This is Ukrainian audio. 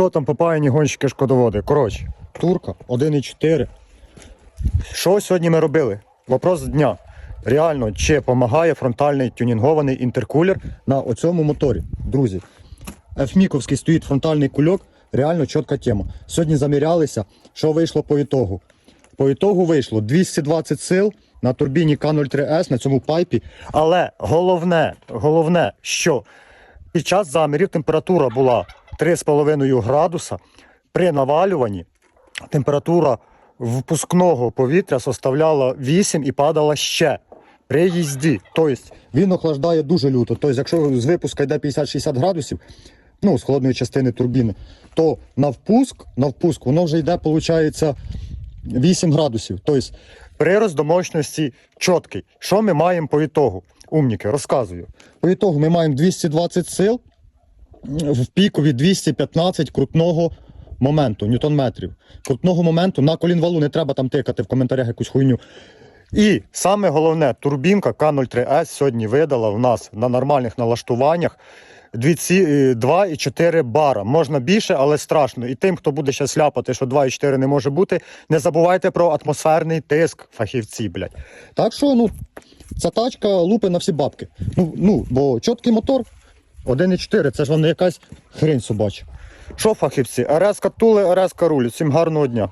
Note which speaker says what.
Speaker 1: Що там попаяні гонщики шкодоводи? Коротше, турка 1,4. Що сьогодні ми робили? Вопрос дня. Реально, чи допомагає фронтальний тюнінгований інтеркулер на оцьому моторі? Друзі, Ефміковський стоїть фронтальний кульок, реально чітка тема. Сьогодні замірялися, що вийшло по ітогу. По ітогу вийшло 220 сил на турбіні К03С на цьому пайпі. Але головне, головне, що під час замірів температура була 3,5 градуса. При навалюванні температура впускного повітря составляла 8 і падала ще при їзді. Тобто він охлаждає дуже люто. Тобто, якщо з випуска йде 50-60 градусів, ну, з холодної частини турбіни, то на впуск, на впуск воно вже йде, виходить, 8 градусів. Тобто прирост до мощності чіткий. Що ми маємо по ітогу? Умніки, розказую. По ітогу ми маємо 220 сил в пікові 215 крутного моменту, ньютон-метрів. Крутного моменту на колінвалу не треба там тикати в коментарях якусь хуйню. І саме головне, турбінка К03С сьогодні видала в нас на нормальних налаштуваннях 2,4 бара. Можна більше, але страшно. І тим, хто буде ще сляпати, що 2,4 не може бути, не забувайте про атмосферний тиск, фахівці, блядь. Так що, ну, ця тачка лупи на всі бабки. Ну, ну бо чіткий мотор 1,4, це ж не якась хрень собача. Що, фахівці? РС-ка тули, РС-ка. Всім гарного дня.